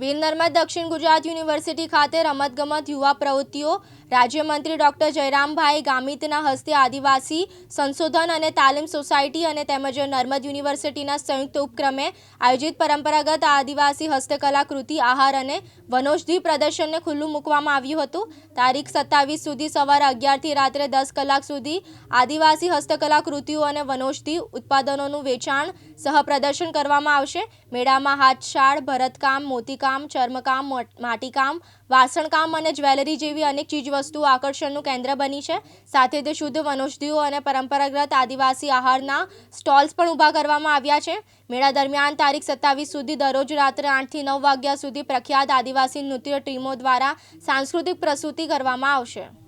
વીર દક્ષિણ ગુજરાત યુનિવર્સિટી ખાતે રમતગમત યુવા પ્રવૃત્તિઓ રાજ્યમંત્રી ડોક્ટર જયરામભાઈ ગામિતના હસ્તે આદિવાસી સંશોધન અને તાલીમ સોસાયટી અને તેમજ નર્મદ યુનિવર્સિટીના સંયુક્ત ઉપક્રમે આયોજિત પરંપરાગત આદિવાસી હસ્તકલા કૃતિ આહાર અને વનૌષધિ પ્રદર્શનને ખુલ્લું મૂકવામાં આવ્યું હતું. તારીખ સત્તાવીસ સુધી સવારે અગિયારથી રાત્રે દસ કલાક સુધી આદિવાસી હસ્તકલા કૃતિઓ અને વનૌષધિ ઉત્પાદનોનું વેચાણ સહ પ્રદર્શન કરવામાં આવશે. મેળામાં હાથશાળ, ભરતકામ, મોતીકામ ચર્મકામ, મોટ- માટીકામ, વાસણકામ અને જ્વેલરી જેવી અનેક ચીજવસ્તુઓ આકર્ષણનું કેન્દ્ર બની છે. સાથે તે શુદ્ધ વનૌષધિઓ અને પરંપરાગત આદિવાસી આહારના સ્ટોલ્સ પણ ઊભા કરવામાં આવ્યા છે. મેળા દરમિયાન તારીખ સત્તાવીસ સુધી દરરોજ રાત્રે આઠથી નવ વાગ્યા સુધી પ્રખ્યાત આદિવાસી નૃત્ય ટીમો દ્વારા સાંસ્કૃતિક પ્રસ્તુતિ કરવામાં આવશે.